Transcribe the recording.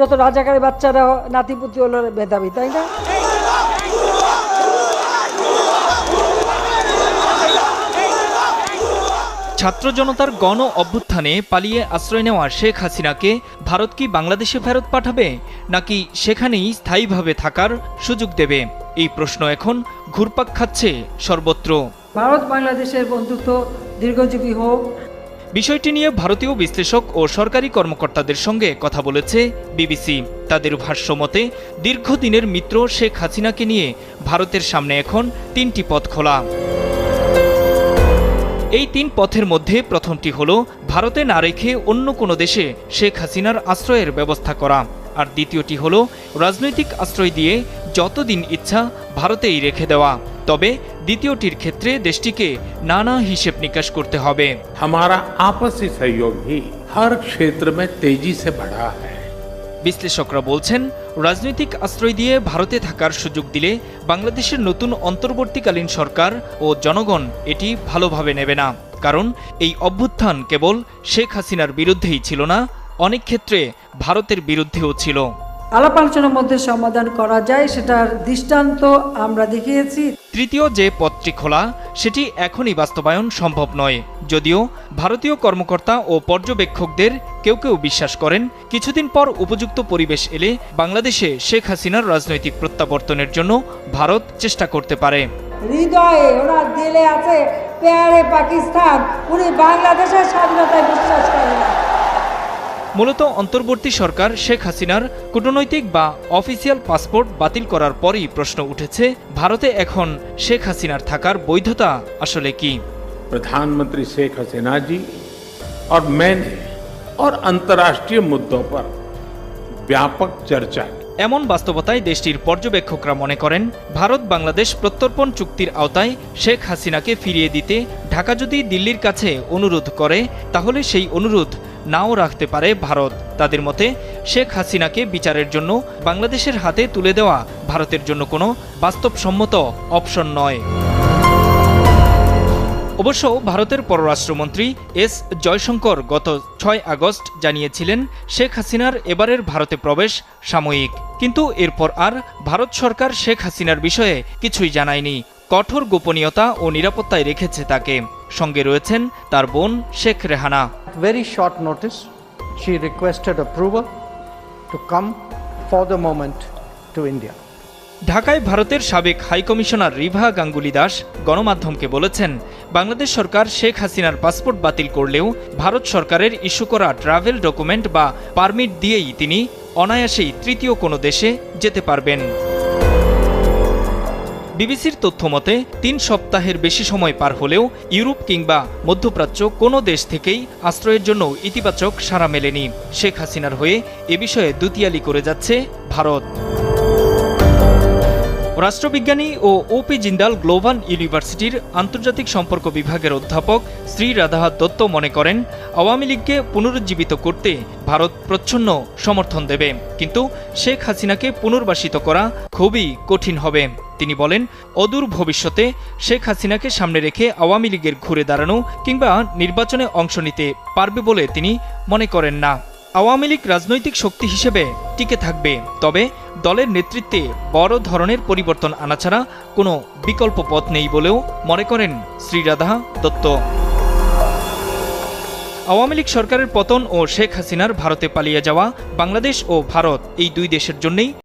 যত রাজাকারের বাচ্চারা নাতিপুতি হলো মেধাবী তাই না? ছাত্র জনতার গণ অভ্যুত্থানে পালিয়ে আশ্রয় নেওয়া শেখ হাসিনাকে ভারত কি বাংলাদেশে ফেরত পাঠাবে নাকি সেখানেই স্থায়ীভাবে থাকার সুযোগ দেবে? এই প্রশ্ন এখন ঘুরপাক খাচ্ছে সর্বত্র। ভারত বাংলাদেশের বন্ধুত্ব দীর্ঘজীবী হোক বিষয়টি নিয়ে ভারতীয় বিশ্লেষক ও সরকারি কর্মকর্তাদের সঙ্গে কথা বলেছে বিবিসি। তাদের ভাষ্যমতে, দীর্ঘদিনের মিত্র শেখ হাসিনাকে নিয়ে ভারতের সামনে এখন তিনটি পথ খোলা। এই তিন পথের মধ্যে প্রথমটি হল, ভারতে না রেখে অন্য কোনো দেশে শেখ হাসিনার আশ্রয়ের ব্যবস্থা করা। আর দ্বিতীয়টি হল, রাজনৈতিক আশ্রয় দিয়ে যতদিন ইচ্ছা ভারতেই রেখে দেওয়া। তবে দ্বিতীয়টির ক্ষেত্রে দেশটিকে নানা হিসেব নিকাশ করতে হবে। হামারা আপসি সহযোগ হর ক্ষেত্র মে তেজি সে বড়া বিশ্লেষকরা বলছেন রাজনৈতিক আশ্রয় দিয়ে ভারতে থাকার সুযোগ দিলে বাংলাদেশের নতুন অন্তর্বর্তীকালীন সরকার ও জনগণ এটি ভালোভাবে নেবে না। কারণ এই অভ্যুত্থান কেবল শেখ হাসিনার বিরুদ্ধেই ছিল না অনেক ক্ষেত্রে ভারতের বিরুদ্ধেও ছিল। আলাপ আলোচনার মধ্যে সমাধান করা যায় সেটার দৃষ্টান্ত আমরা দেখিয়েছি। তৃতীয় যে পথটি খোলা সেটি এখনই বাস্তবায়ন সম্ভব নয়। যদিও ভারতীয় কর্মকর্তা ও পর্যবেক্ষকদের কেউ কেউ বিশ্বাস করেন কিছুদিন পর উপযুক্ত পরিবেশ এলে বাংলাদেশে শেখ হাসিনার রাজনৈতিক প্রত্যাবর্তনের জন্য ভারত চেষ্টা করতে পারে। হৃদয়ে ওনার দিলে আছে পেয়ারে পাকিস্তান উনি বাংলাদেশের স্বাধীনতায় বিশ্বাস করে না। মূলত অন্তর্বর্তী সরকার শেখ হাসিনার কূটনৈতিক বা অফিসিয়াল পাসপোর্ট বাতিল করার পরই প্রশ্ন উঠেছে ভারতে এখন শেখ হাসিনার থাকার বৈধতা আসলে কি प्रधानमंत्री शेख हसीना जी और मैंने और अंतर्राष्ट्रीय मुद्दों पर व्यापक चर्चा की এমন বাস্তবতায় দেশটির পর্যবেক্ষকরা মনে করেন ভারত বাংলাদেশ প্রত্যর্পণ চুক্তির আওতায় শেখ হাসিনাকে ফিরিয়ে দিতে ঢাকা যদি দিল্লির কাছে অনুরোধ করে তাহলে সেই অনুরোধ নাও রাখতে পারে ভারত। তাদের মতে, শেখ হাসিনাকে বিচারের জন্য বাংলাদেশের হাতে তুলে দেওয়া ভারতের জন্য কোনো বাস্তবসম্মত অপশন নয়। অবশ্য ভারতের পররাষ্ট্রমন্ত্রী এস জয়শঙ্কর গত ছয় আগস্ট জানিয়েছিলেন, শেখ হাসিনার এবারের ভারতে প্রবেশ সাময়িক। কিন্তু এরপর আর ভারত সরকার শেখ হাসিনার বিষয়ে কিছুই জানায়নি। কঠোর গোপনীয়তা ও নিরাপত্তায় রেখেছে তাকে। সঙ্গে রয়েছেন তার বোন Sheikh Rehana. Very short notice, she requested approval to come for the moment to India. ঢাকায় ভারতের সাবেক হাইকমিশনার রিভা গাঙ্গুলি দাস গণমাধ্যমকে বলেছেন বাংলাদেশ সরকার শেখ হাসিনার পাসপোর্ট বাতিল করলেও ভারত সরকারের ইস্যু করা ট্রাভেল ডকুমেন্ট বা পারমিট দিয়েই তিনি অনায়াসেই তৃতীয় কোনো দেশে যেতে পারবেন বিবিসির তথ্য মতে, তিন সপ্তাহের বেশি সময় পার হলেও ইউরোপ কিংবা মধ্যপ্রাচ্য কোনো দেশ থেকেই আশ্রয়ের জন্য ইতিবাচক সাড়া মেলেনি। শেখ হাসিনার হয়ে এ বিষয়ে দুতিয়ালি করে যাচ্ছে ভারত। রাষ্ট্রবিজ্ঞানী ও ওপি জিন্দাল গ্লোবাল ইউনিভার্সিটির আন্তর্জাতিক সম্পর্ক বিভাগের অধ্যাপক শ্রী রাধা দত্ত মনে করেন, আওয়ামী লীগকে পুনরুজ্জীবিত করতে ভারত প্রচ্ছন্ন সমর্থন দেবে, কিন্তু শেখ হাসিনাকে পুনর্বাসিত করা খুবই কঠিন হবে। তিনি বলেন, অদূর ভবিষ্যতে শেখ হাসিনাকে সামনে রেখে আওয়ামী লীগের ঘুরে দাঁড়ানো কিংবা নির্বাচনে অংশ নিতে পারবে বলে তিনি মনে করেন না। আওয়ামী লীগ রাজনৈতিক শক্তি হিসেবে টিকে থাকবে, তবে দলের নেতৃত্বে বড় ধরনের পরিবর্তন আনা ছাড়া কোনো বিকল্প পথ নেই বলেও মনে করেন শ্রীরাধা দত্ত। আওয়ামী লীগ সরকারের পতন ও শেখ হাসিনার ভারতে পালিয়ে যাওয়া বাংলাদেশ ও ভারত এই দুই দেশের জন্যই